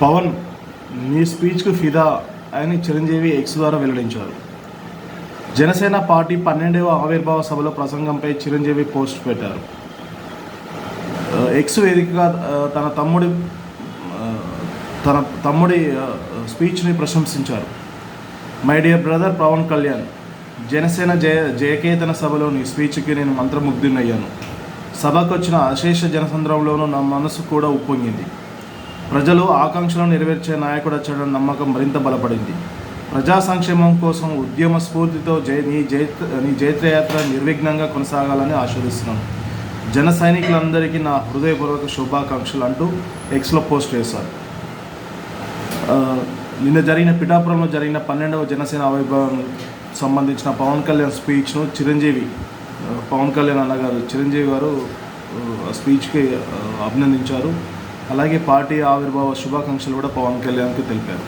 పవన్ నీ స్పీచ్కు ఫిదా అని చిరంజీవి ఎక్స్ ద్వారా వెల్లడించారు. జనసేన పార్టీ పన్నెండవ ఆవిర్భావ సభలో ప్రసంగంపై చిరంజీవి పోస్ట్ పెట్టారు. ఎక్స్ వేదికగా తన తమ్ముడి తన తమ్ముడి స్పీచ్ని ప్రశంసించారు. My dear brother Pawan Kalyan Janasena జయ జయకేతన సభలోని స్పీచ్కి నేను మంత్రముగ్ధునయ్యాను సభకు వచ్చిన అశేష జనసంద్రంలోనూ నా మనసు కూడా ఉప్పొంగింది. ప్రజలు ఆకాంక్షలను నెరవేర్చే నాయకుడు వచ్చాడన్న నమ్మకం మరింత బలపడింది. ప్రజా సంక్షేమం కోసం ఉద్యమ స్ఫూర్తితో జై నీ జయ నీ జైత్రయాత్ర నిర్విఘ్నంగా కొనసాగాలని ఆశీర్దిస్తున్నాను జన సైనికులందరికీ నా హృదయపూర్వక శుభాకాంక్షలు అంటూ ఎక్స్లో పోస్ట్ చేశారు. నిన్న జరిగిన పిఠాపురంలో జరిగిన పన్నెండవ జనసేన ఆవిర్భావం సంబంధించిన పవన్ కళ్యాణ్ స్పీచ్ను చిరంజీవి పవన్ కళ్యాణ్ అన్నగారు చిరంజీవి గారు ఆ స్పీచ్కి అభినందించారు. అలాగే పార్టీ ఆవిర్భావ శుభాకాంక్షలు కూడా పవన్ కళ్యాణ్కు తెలిపారు.